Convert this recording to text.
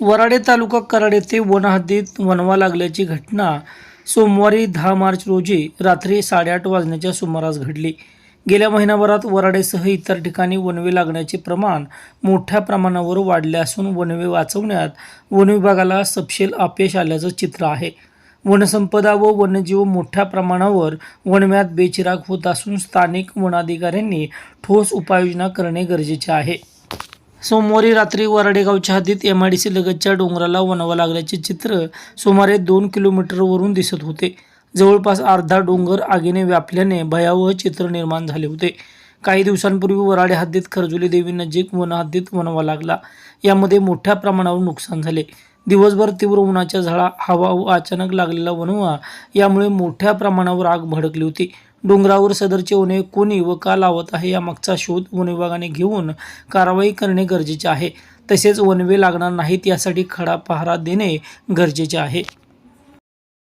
वराडे तालुका कराड येथे वनहद्दीत वनवा लागल्याची घटना सोमवारी दहा मार्च रोजी रात्री साडेआठ वाजण्याच्या सुमारास घडली. गेल्या महिनाभरात वराडेसह इतर ठिकाणी वनवे लागण्याचे प्रमाण मोठ्या प्रमाणावर वाढले असून वनवे वाचवण्यात वन विभागाला सपशेल अपयश आल्याचं चित्र आहे. वनसंपदा व वन्यजीव मोठ्या प्रमाणावर वनव्यात बेचिराग होत असून स्थानिक वनाधिकाऱ्यांनी ठोस उपाययोजना करणे गरजेचे आहे. सोमवारी रात्री वराडेगावच्या हद्दीत एम आय डी सी लगतच्या डोंगराला वनवा लागल्याचे चित्र सुमारे दोन किलोमीटरवरून दिसत होते. जवळपास अर्धा डोंगर आगीने व्यापल्याने भयावह चित्र निर्माण झाले होते. काही दिवसांपूर्वी वराडे हद्दीत खरजुली देवी नजीक वन हद्दीत वनवा लागला. यामध्ये मोठ्या प्रमाणावर नुकसान झाले. दिवसभर तीव्र उन्हाच्या झाडा हवा व अचानक लागलेला वनवा यामुळे मोठ्या प्रमाणावर आग भडकली होती. डोंगरावर सदरचे वने कोणी व का लावत आहे यामागचा शोध वन विभागाने घेऊन कारवाई करणे गरजेचे आहे. तसेच वनवे लागणार नाहीत यासाठी खडा पहारा देणे गरजेचे आहे.